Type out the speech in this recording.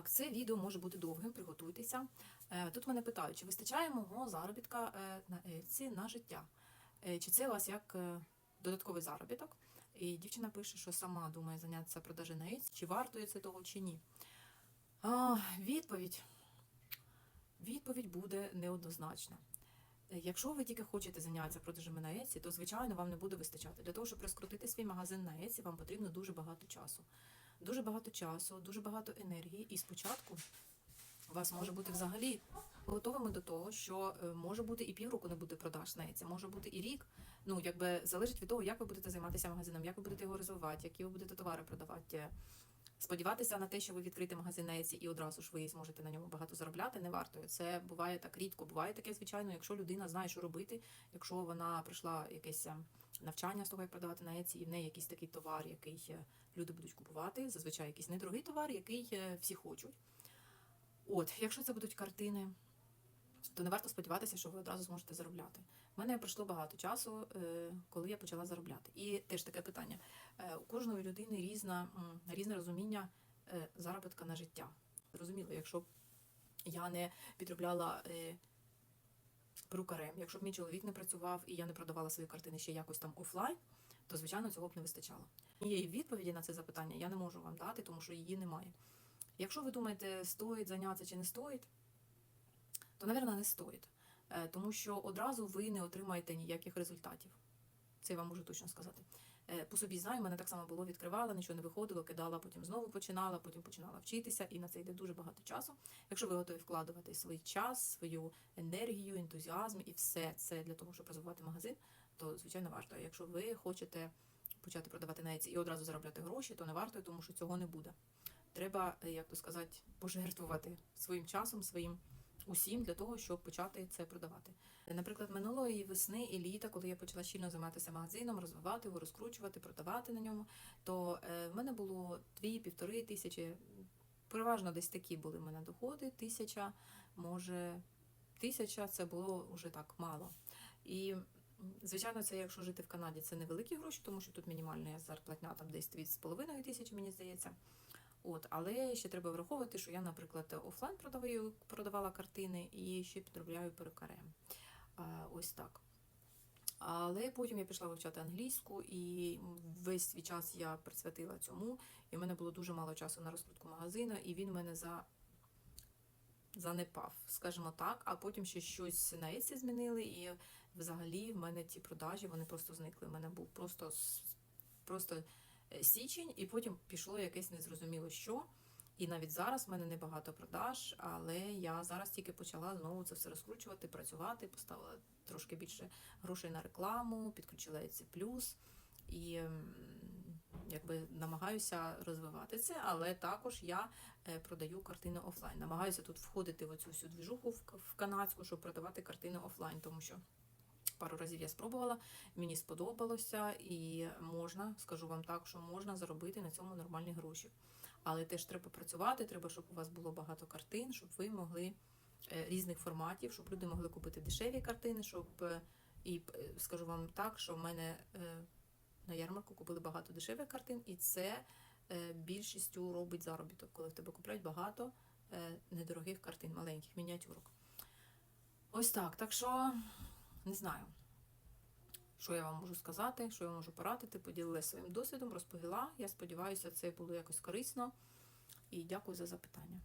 Так, це відео може бути довгим, приготуйтеся. Е, Тут мене питають, чи вистачає мого заробітка е, на Ельці на життя? Е, Чи це у вас як додатковий заробіток? І дівчина пише, що сама думає зайнятися продажі на Ельці, чи вартує це того, чи ні. Відповідь. Відповідь буде неоднозначна. Якщо ви тільки хочете зайнятися продажами на Etsy, то звичайно вам не буде вистачати. Для того, щоб розкрутити свій магазин на Etsy, вам потрібно дуже багато часу. Дуже багато часу, дуже багато енергії. І спочатку у вас може бути взагалі готовими до того, що е, може бути і півроку не буде продаж на Etsy, може бути і рік. Ну, якби залежить від того, як ви будете займатися магазином, як ви будете його розвивати, які ви будете товари продавати. Сподіватися на те, що ви відкрите магазин на Etsy і одразу ж ви зможете на ньому багато заробляти, не варто. Це буває так рідко. Буває таке, звичайно, якщо людина знає, що робити, якщо вона прийшла якесь е, навчання з того, як продавати на Etsy, і в неї якийсь такий товар, який е, люди будуть купувати, зазвичай якийсь недорогий товар, який е, всі хочуть. От, якщо це будуть картини, то не варто сподіватися, що ви одразу зможете заробляти. У мене пройшло багато часу, е, коли я почала заробляти. І теж таке питання: Е, у кожної людини різна, різне розуміння е, заробітка на життя. Зрозуміло, якщо б я не підробляла перукарем, якщо б мій чоловік не працював і я не продавала свої картини ще якось там офлайн, то звичайно цього б не вистачало. Нієї відповіді на це запитання я не можу вам дати, тому що її немає. Якщо ви думаєте, стоїть зайнятися чи не стоїть, то, мабуть, не стоїть. Е, Тому що одразу ви не отримаєте ніяких результатів. Це я вам можу точно сказати. Е, По собі знаю, мене так само було, відкривала, нічого не виходило, кидала, потім знову починала, потім починала вчитися, і на це йде дуже багато часу. Якщо ви готові вкладувати свій час, свою енергію, ентузіазм і все це для того, щоб розвивати магазин, то звичайно варто. А якщо ви хочете почати продавати на і одразу заробляти гроші, то не варто, тому що цього не буде. Треба, е, як то сказати, пожертвувати своїм часом, своїм усім для того, щоб почати це продавати. Наприклад, минулої весни і літа, коли я почала щільно займатися магазином, розвивати його, розкручувати, продавати на ньому, то е, в мене було дві-півтори тисячі. Переважно десь такі були в мене доходи. Тисяча, може, тисяча це було вже так мало. І звичайно, це якщо жити в Канаді, це невеликі гроші, тому що тут мінімальна зарплатня там десь 2,5 тисячі, мені здається. От, але ще треба враховувати, що я, наприклад, офлайн продаваю, продавала картини і ще підробляю перукарем. Ось так. Але потім я пішла вивчати англійську, і весь свій час я присвятила цьому. І в мене було дуже мало часу на розкрутку магазину, і він в мене за... занепав, скажімо так. А потім ще щось на Etsy змінили, і взагалі в мене ті продажі вони просто зникли. У мене був просто, просто січень, і потім пішло якесь незрозуміло що. І навіть зараз в мене небагато продаж, але я зараз тільки почала знову це все розкручувати, працювати, поставила трошки більше грошей на рекламу, підключила Etsy Plus і якби намагаюся розвивати це, але також я е, продаю картини офлайн. Намагаюся тут входити в оцю всю двіжуху в канадську, щоб продавати картини офлайн, тому що пару разів я спробувала, мені сподобалося, і можна, скажу вам так, що можна заробити на цьому нормальні гроші. Але теж треба працювати, треба, щоб у вас було багато картин, щоб ви могли е, різних форматів, щоб люди могли купити дешеві картини, щоб е, і е, скажу вам так, що в мене на ярмарку купили багато дешевих картин, і це більшістю робить заробіток, коли в тебе купляють багато недорогих картин, маленьких мініатюрок. Ось так. Так що не знаю, що я вам можу сказати, що я можу порадити. Поділилася своїм досвідом, розповіла. Я сподіваюся, це було якось корисно. І дякую за запитання.